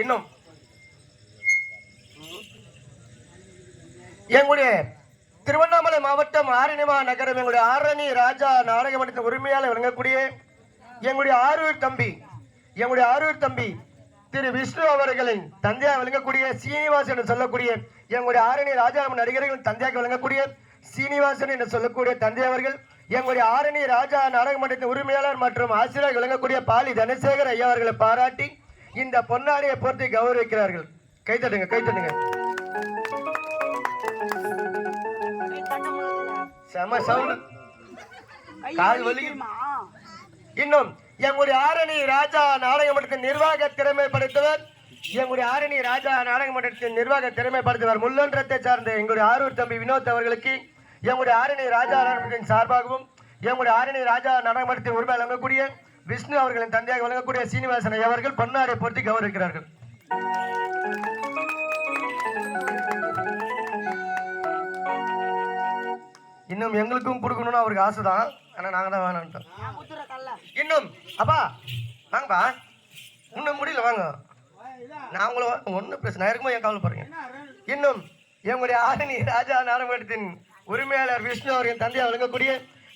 இன்னும். எங்களுடைய திருவண்ணாமலை மாவட்டம் ஆரணிமா நகரம் எங்களுடைய ஆரணி ராஜா நாடக மன்றத்தின் உரிமையாளர் விளங்கக்கூடிய எங்களுடைய ஆரூர் தம்பி எங்களுடைய ஆரூர் தம்பி திரு விஷ்ணு அவர்களின் தந்தையாக விளங்கக்கூடிய சீனிவாசன் என்று சொல்லக்கூடிய எங்களுடைய ஆரணி ராஜா நடிகர்களின் தந்தையாக விளங்கக்கூடிய சீனிவாசன் என்று சொல்லக்கூடிய தந்தை அவர்கள் எங்களுடைய ஆரணி ராஜா நாடக மன்றத்தின் உரிமையாளர் மற்றும் ஆசிரியர் விளங்கக்கூடிய பாலி தனசேகர் ஐயா அவர்களை பாராட்டி இந்த பொன்னாடியை போர்த்தி கௌரவிக்கிறார்கள். கைத்தட்டுங்க கைத்தட்டுங்க செம சவுண்ட். கால் வலிக்குது இன்னும் எங்களுடைய ஆரணி ராஜா நாடக மன்றத்தின் நிர்வாக திறமை படைத்தவர் எங்களுடைய ஆரணி ராஜா நாடக மன்றத்தின் நிர்வாக திறமை படைத்தவர் முள்ளன்றத்தை சார்ந்த எங்களுடைய ஆரூர் தம்பி வினோத் அவர்களுக்கு எங்களுடைய ஆரணி ராஜா நாடக மன்றத்தின் சார்பாகவும் எங்களுடைய ஆரணி ராஜா நாடக மன்றத்தின் உரிமை வழங்கக்கூடிய விஷ்ணு அவர்களின் தந்தையாக வழங்கக்கூடிய சீனிவாசன் அவர்கள் பொன்னாடை பொருத்தி கௌரவிக்கிறார்கள். இன்னும் எங்களுக்கும் கொடுக்கணும்னு அவருக்கு ஆசை தான் ஆனால் நாங்கள் தான் வேணான்ட்டோம் இன்னும் அப்பா வாங்கப்பா. இன்னும் முடியல வாங்க. நான் உங்களை ஒன்றும் பேச நான் இருக்கும்போது என் கவலைப்படுறீங்க? இன்னும் எங்களுடைய ஆரணி ராஜா நாடகத்தின் உரிமையாளர் விஷ்ணு அவர்களின் தந்தையை வழங்கக்கூடிய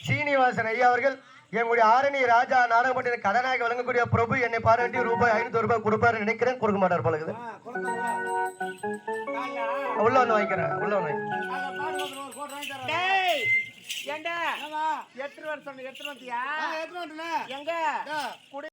சீனிவாசன் ஐயா அவர்கள் எங்களுடைய ஆரணி ராஜா நாடகமன்றத்தின் கதாநாயக வழங்கக்கூடிய பிரபு என்னை பாராட்டி ரூபாய் ஐநூறு ரூபாய் கொடுப்பாரு நினைக்கிறேன். கொடுக்க மாட்டார் இருக்குது. உள்ள வந்து வாங்கிக்கிறேன். உள்ள வந்து வாங்கிக்கிறேன். டேய் ஏண்டா? எத்தனை வருஷம் எத்தனை வந்தியா எங்க?